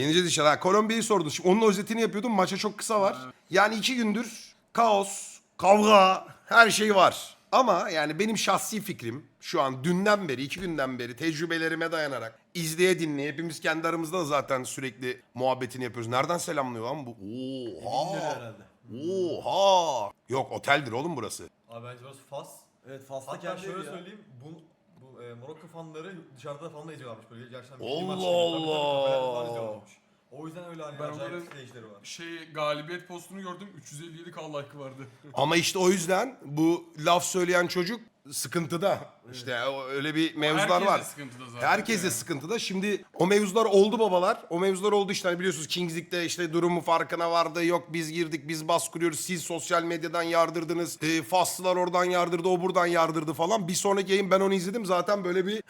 Yeneceğiz inşallah. Ha, Kolombiya'yı sordun. Şimdi onun özetini yapıyordum. Maça çok kısa var. Yani iki gündür kaos, kavga, her şey var. Ama yani benim şahsi fikrim şu an dünden beri, iki günden beri tecrübelerime dayanarak izleye dinleye hepimiz kendi aramızda da zaten sürekli muhabbetini yapıyoruz. Nereden selamlıyor lan bu? Oha. herhalde. Oha. Yok oteldir oğlum burası. Abi bence burası Fas. Evet Fas'ta Hatta kendi şöyle evi ya. söyleyeyim. Bu, bu e, Morocco fanları dışarıda falan da izliyorlarmış böyle. Gerçekten Allah Allah. O yüzden öyle hani Ben acayip onların- izleyicileri var. Şey galibiyet postunu gördüm 357 k like vardı. Ama işte o yüzden bu laf söyleyen çocuk sıkıntıda. İşte o- öyle bir mevzular Herkes de var. sıkıntıda zaten. Herkes de yani. sıkıntıda. Şimdi o mevzular oldu babalar. O mevzular oldu işte. Hani biliyorsunuz Kings League'de işte durumu farkına vardı. Yok biz girdik, biz bas kuruyoruz. Siz sosyal medyadan yardırdınız. E, Faslılar oradan yardırdı, o buradan yardırdı falan. Bir sonraki yayın ben onu izledim. Zaten böyle bir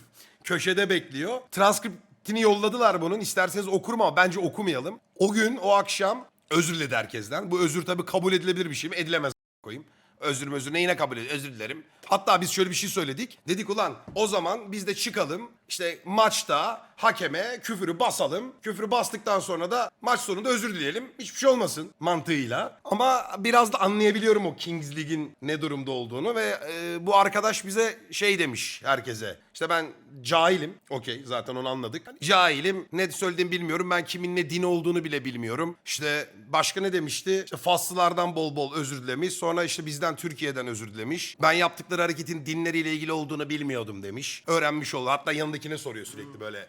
köşede bekliyor. Transkriptini yolladılar bunun. İsterseniz okurum ama bence okumayalım. O gün, o akşam özür diledi herkesten. Bu özür tabii kabul edilebilir bir şey mi? Edilemez koyayım. Özür özür neyine kabul ediyor? Özür dilerim. Hatta biz şöyle bir şey söyledik. Dedik ulan o zaman biz de çıkalım. İşte maçta hakeme küfürü basalım. Küfürü bastıktan sonra da maç sonunda özür dileyelim. Hiçbir şey olmasın mantığıyla. Ama biraz da anlayabiliyorum o Kings League'in ne durumda olduğunu ve e, bu arkadaş bize şey demiş herkese. İşte ben cahilim. Okey zaten onu anladık. Cahilim. Ne söylediğimi bilmiyorum. Ben kimin ne din olduğunu bile bilmiyorum. İşte başka ne demişti? İşte Faslılardan bol bol özür dilemiş. Sonra işte bizden Türkiye'den özür dilemiş. Ben yaptıkları hareketin dinleriyle ilgili olduğunu bilmiyordum demiş. Öğrenmiş oldu. Hatta yanındakine soruyor sürekli böyle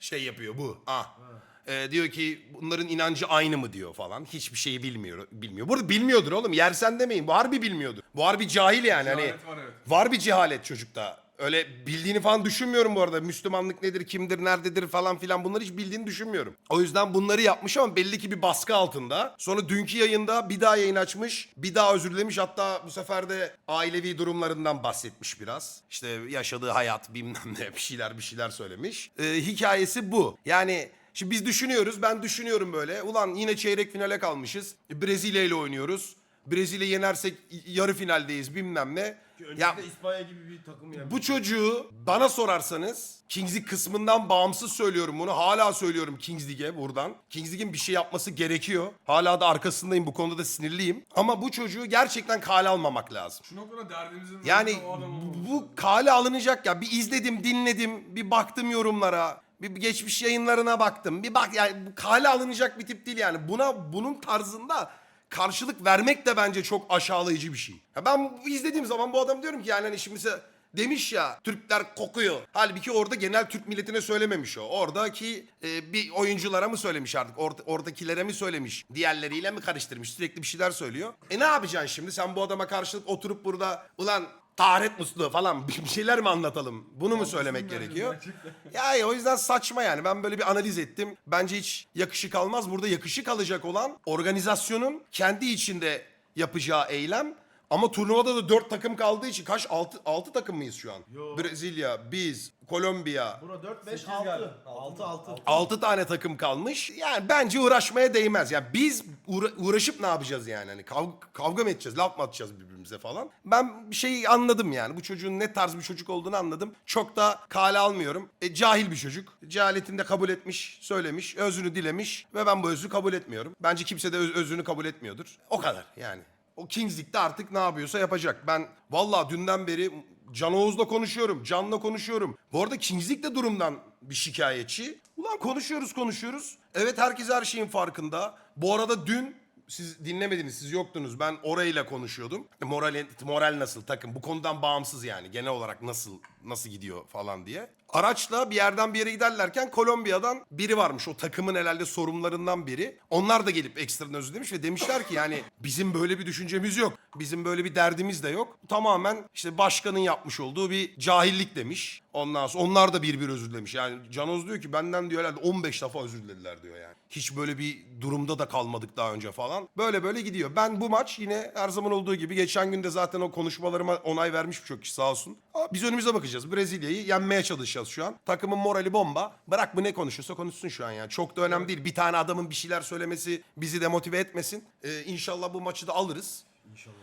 şey yapıyor bu. Ah. Ee, diyor ki bunların inancı aynı mı diyor falan. Hiçbir şeyi bilmiyor. Bilmiyor. Burada bilmiyordur oğlum. Yersen demeyin. Bu harbi bilmiyordur. Bu harbi cahil yani. Hani Cehalet var, evet. Var bir cehalet çocukta. Öyle bildiğini falan düşünmüyorum bu arada. Müslümanlık nedir, kimdir, nerededir falan filan bunları hiç bildiğini düşünmüyorum. O yüzden bunları yapmış ama belli ki bir baskı altında. Sonra dünkü yayında bir daha yayın açmış. Bir daha özür dilemiş. Hatta bu sefer de ailevi durumlarından bahsetmiş biraz. İşte yaşadığı hayat bilmem ne bir şeyler bir şeyler söylemiş. Ee, hikayesi bu. Yani şimdi biz düşünüyoruz. Ben düşünüyorum böyle. Ulan yine çeyrek finale kalmışız. Brezilya ile oynuyoruz. Brezilya yenersek yarı finaldeyiz bilmem ne. Öncesinde Ya İspanya gibi bir takım yani. bu çocuğu bana sorarsanız Kings League kısmından bağımsız söylüyorum bunu. Hala söylüyorum Kings League'e buradan. Kings League'in bir şey yapması gerekiyor. Hala da arkasındayım bu konuda da sinirliyim. Ama bu çocuğu gerçekten kale almamak lazım. Şu noktada derdimizin Yani o adam bu kale alınacak ya. Bir izledim, dinledim, bir baktım yorumlara. Bir bir geçmiş yayınlarına baktım. Bir bak yani bu kale alınacak bir tip değil yani. Buna bunun tarzında karşılık vermek de bence çok aşağılayıcı bir şey. Ya ben izlediğim zaman bu adam diyorum ki yani hani şimdi mesela demiş ya Türkler kokuyor. Halbuki orada genel Türk milletine söylememiş o. Oradaki e, bir oyunculara mı söylemiş artık? Or- oradakilere mi söylemiş? Diğerleriyle mi karıştırmış? Sürekli bir şeyler söylüyor. E ne yapacaksın şimdi? Sen bu adama karşılık oturup burada ulan taharet musluğu falan bir şeyler mi anlatalım? Bunu mu söylemek gerekiyor? Ya o yüzden saçma yani. Ben böyle bir analiz ettim. Bence hiç yakışık almaz. Burada yakışık alacak olan organizasyonun kendi içinde yapacağı eylem. Ama turnuvada da dört takım kaldığı için kaç? Altı, altı takım mıyız şu an? Yo. Brezilya, biz, Kolombiya. Bura 4 5 Sekiz 6. galiba. 6 6. 6 tane takım kalmış. Yani bence uğraşmaya değmez. Yani biz uğra- uğraşıp ne yapacağız yani? Hani kavga, kavga mı edeceğiz? Laf mı atacağız birbirimize falan? Ben bir şey anladım yani. Bu çocuğun ne tarz bir çocuk olduğunu anladım. Çok da kale almıyorum. E, cahil bir çocuk. Cehaletini de kabul etmiş, söylemiş, özrünü dilemiş ve ben bu özrü kabul etmiyorum. Bence kimse de öz- özrünü kabul etmiyordur. O kadar yani. O Kings League'de artık ne yapıyorsa yapacak. Ben vallahi dünden beri Can Oğuz'la konuşuyorum. Can'la konuşuyorum. Bu arada Kings League de durumdan bir şikayetçi. Ulan konuşuyoruz konuşuyoruz. Evet herkes her şeyin farkında. Bu arada dün siz dinlemediniz, siz yoktunuz. Ben orayla konuşuyordum. Moral, moral nasıl takım? Bu konudan bağımsız yani. Genel olarak nasıl nasıl gidiyor falan diye. Araçla bir yerden bir yere giderlerken Kolombiya'dan biri varmış. O takımın herhalde sorumlularından biri. Onlar da gelip ekstradan özür demiş ve demişler ki yani bizim böyle bir düşüncemiz yok. Bizim böyle bir derdimiz de yok. Tamamen işte başkanın yapmış olduğu bir cahillik demiş. Ondan sonra onlar da bir bir özür dilemiş. Yani Canoz diyor ki benden diyor herhalde 15 defa özür dilediler diyor yani. Hiç böyle bir durumda da kalmadık daha önce falan. Böyle böyle gidiyor. Ben bu maç yine her zaman olduğu gibi geçen günde zaten o konuşmalarıma onay vermiş birçok kişi sağ olsun. Ama biz önümüze bakacağız. Brezilya'yı yenmeye çalışacağız şu an. Takımın morali bomba. Bırak bu ne konuşuyorsa konuşsun şu an yani. Çok da önemli değil. Bir tane adamın bir şeyler söylemesi bizi demotive etmesin. Ee, inşallah bu maçı da alırız. İnşallah.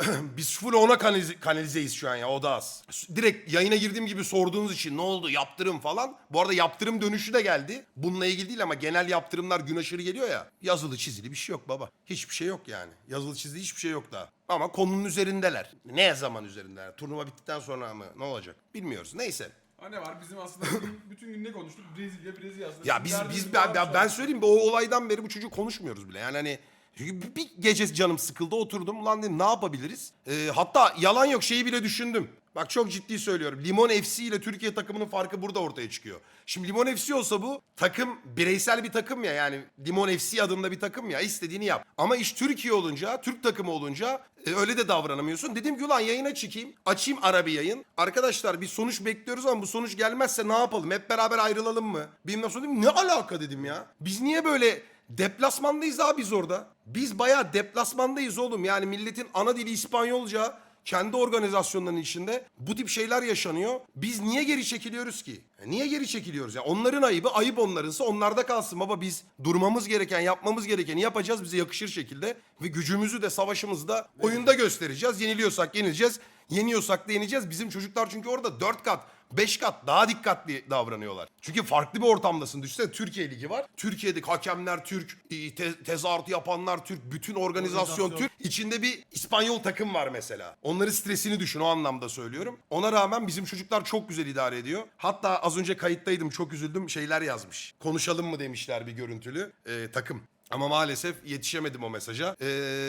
Biz full ona kanalize, kanalizeyiz şu an ya o da az. Direkt yayına girdiğim gibi sorduğunuz için ne oldu yaptırım falan. Bu arada yaptırım dönüşü de geldi. Bununla ilgili değil ama genel yaptırımlar gün aşırı geliyor ya. Yazılı çizili bir şey yok baba. Hiçbir şey yok yani. Yazılı çizili hiçbir şey yok daha. Ama konunun üzerindeler. Ne zaman üzerindeler? Turnuva bittikten sonra mı? Ne olacak? Bilmiyoruz. Neyse. Ha ne var bizim aslında bütün gün ne konuştuk? Brezilya, Brezilya aslında. Ya biz biz ben, ben, ben söyleyeyim o olaydan beri bu çocuğu konuşmuyoruz bile. Yani hani çünkü bir- gece canım sıkıldı oturdum ulan dedim ne yapabiliriz? Ee, hatta yalan yok şeyi bile düşündüm. Bak çok ciddi söylüyorum. Limon FC ile Türkiye takımının farkı burada ortaya çıkıyor. Şimdi Limon FC olsa bu takım bireysel bir takım ya yani Limon FC adında bir takım ya istediğini yap. Ama iş Türkiye olunca, Türk takımı olunca e, öyle de davranamıyorsun. Dedim ki ulan yayına çıkayım. Açayım ara bir yayın. Arkadaşlar bir sonuç bekliyoruz ama bu sonuç gelmezse ne yapalım? Hep beraber ayrılalım mı? Bilmem sonra dedim ne alaka dedim ya. Biz niye böyle deplasmandayız abi biz orada? Biz bayağı deplasmandayız oğlum. Yani milletin ana dili İspanyolca kendi organizasyonlarının içinde bu tip şeyler yaşanıyor. Biz niye geri çekiliyoruz ki? E, Niye geri çekiliyoruz? Ya onların ayıbı, ayıp onlarınsa onlarda kalsın baba. Biz durmamız gereken, yapmamız gerekeni yapacağız bize yakışır şekilde ve gücümüzü de savaşımızı da oyunda göstereceğiz. Yeniliyorsak yenileceğiz, yeniyorsak da yeneceğiz. Bizim çocuklar çünkü orada dört kat 5 kat daha dikkatli davranıyorlar. Çünkü farklı bir ortamdasın. Düşünsene Türkiye Ligi var. Türkiye'deki hakemler Türk, e, te- tezahüratı yapanlar Türk, bütün organizasyon, Organizasyon. Türk. İçinde bir İspanyol takım var mesela. Onların stresini düşün o anlamda söylüyorum. Ona rağmen bizim çocuklar çok güzel idare ediyor. Hatta az önce kayıttaydım çok üzüldüm şeyler yazmış. Konuşalım mı demişler bir görüntülü e, takım. Ama maalesef yetişemedim o mesaja. E,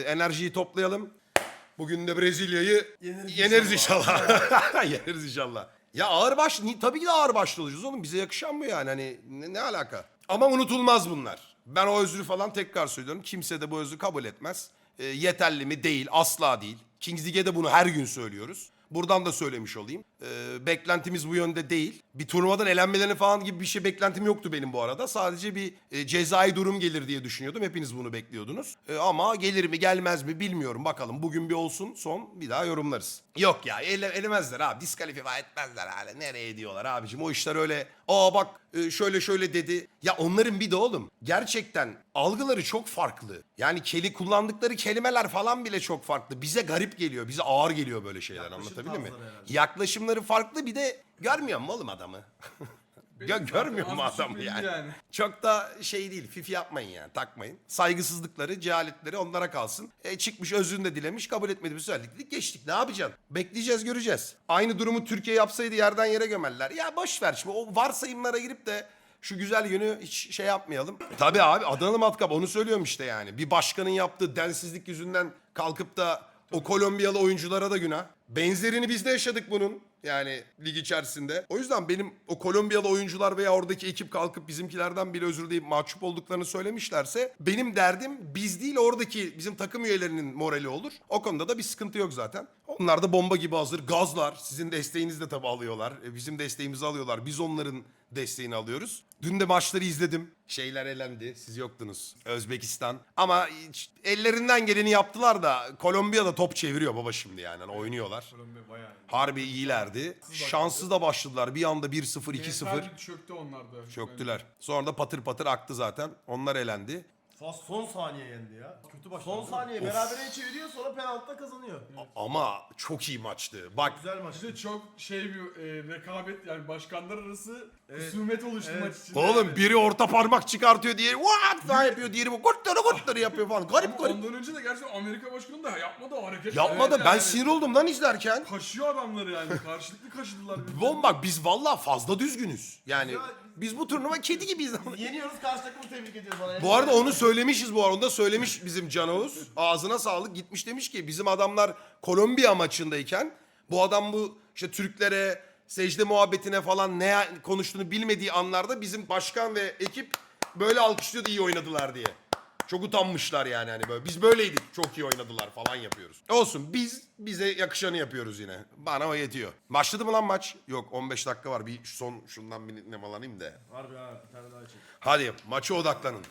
enerjiyi toplayalım. Bugün de Brezilya'yı Yeneriz yeneriz inşallah. yeneriz inşallah. Ya ağır baş, tabii ki de ağır başlı olacağız oğlum. Bize yakışan bu yani. Hani ne, ne alaka? Ama unutulmaz bunlar. Ben o özrü falan tekrar söylüyorum. Kimse de bu özrü kabul etmez. E, yeterli mi? Değil. Asla değil. Kings League'e de bunu her gün söylüyoruz. Buradan da söylemiş olayım. E, beklentimiz bu yönde değil. Bir turnuvadan elenmelerini falan gibi bir şey beklentim yoktu benim bu arada. Sadece bir e, cezai durum gelir diye düşünüyordum. Hepiniz bunu bekliyordunuz. E, ama gelir mi gelmez mi bilmiyorum. Bakalım bugün bir olsun son bir daha yorumlarız. Yok ya ele, elemezler abi. Diskalifiye etmezler hala. Nereye ediyorlar abicim? O işler öyle. Aa bak e, şöyle şöyle dedi. Ya onların bir de oğlum gerçekten algıları çok farklı. Yani keli kullandıkları kelimeler falan bile çok farklı. Bize garip geliyor. Bize ağır geliyor böyle şeyler Yaklaşım anlatabildim mi? tarzları Yaklaşımları farklı bir de görmüyor musun oğlum adamı? Gö- görmüyor mu adamı yani? yani. Çok da şey değil. Fifi yapmayın yani. Takmayın. Saygısızlıkları, cehaletleri onlara kalsın. E, çıkmış özrünü de dilemiş. Kabul etmediğimiz söyledik. Geçtik. Ne yapacaksın? Bekleyeceğiz göreceğiz. Aynı durumu Türkiye yapsaydı yerden yere gömerler. Ya boş ver şimdi. O varsayımlara girip de şu güzel yönü hiç şey yapmayalım. Tabii abi Adanalı Matkap onu söylüyorum işte yani. Bir başkanın yaptığı densizlik yüzünden kalkıp da o Kolombiyalı oyunculara da günah. Benzerini biz de yaşadık bunun. Yani lig içerisinde. O yüzden benim o Kolombiyalı oyuncular veya oradaki ekip kalkıp bizimkilerden bile özür dileyip mahcup olduklarını söylemişlerse benim derdim biz değil oradaki bizim takım üyelerinin morali olur. O konuda da bir sıkıntı yok zaten. Onlar da bomba gibi hazır. Gazlar. Sizin desteğinizi de tabii alıyorlar. E, Bizim desteğimizi alıyorlar. Biz onların desteğini alıyoruz. Dün de maçları izledim. Şeyler elendi. Siz yoktunuz. Özbekistan. Ama ellerinden geleni yaptılar da Kolombiya da top çeviriyor baba şimdi yani. Hani oynuyorlar. Kolombiya bayağı iyi. Harbi iyilerdi. Şanssız da başladılar. Bir anda 1-0, 2-0 Mental çöktü onlarda. çöktüler. Sonra da patır patır aktı zaten. Onlar elendi. Fas son saniye yendi ya. Kötü başladı. Son saniye berabere çeviriyor sonra penaltıda kazanıyor. Ama çok iyi maçtı. Bak Güzel maç. De çok şey bir e, rekabet yani başkanlar arası husumet oluştu Evet. maç içinde. oğlum biri orta parmak çıkartıyor diğeri what falan yapıyor. Diğeri bu kutları kutları yapıyor falan. Garip garip. ondan önce de gerçekten Amerika başkanı da yapmadı o hareket. Yapmadı. Evet ben yani. sinir oldum lan izlerken. Kaşıyor adamları yani. Karşılıklı kaşıdılar. birbirlerini. Bom bak biz vallahi fazla düzgünüz. Yani biz bu turnuva kedi gibiyiz. Yeniyoruz karşı takımı tebrik ediyoruz. Bana. Bu arada onu söylemişiz bu arada. Onu da söylemiş bizim Can Oğuz. Ağzına sağlık. Gitmiş demiş ki bizim adamlar Kolombiya maçındayken bu adam bu işte Türklere secde muhabbetine falan ne konuştuğunu bilmediği anlarda bizim başkan ve ekip böyle alkışlıyordu iyi oynadılar diye. Çok utanmışlar yani hani böyle. Biz böyleydik. Çok iyi oynadılar falan yapıyoruz. Olsun biz bize yakışanı yapıyoruz yine. Bana o yetiyor. Başladı mı lan maç? Yok 15 dakika var. Bir son şundan bir nemalanayım da. Harbi ha bir tane daha çek. Hadi maça odaklanın.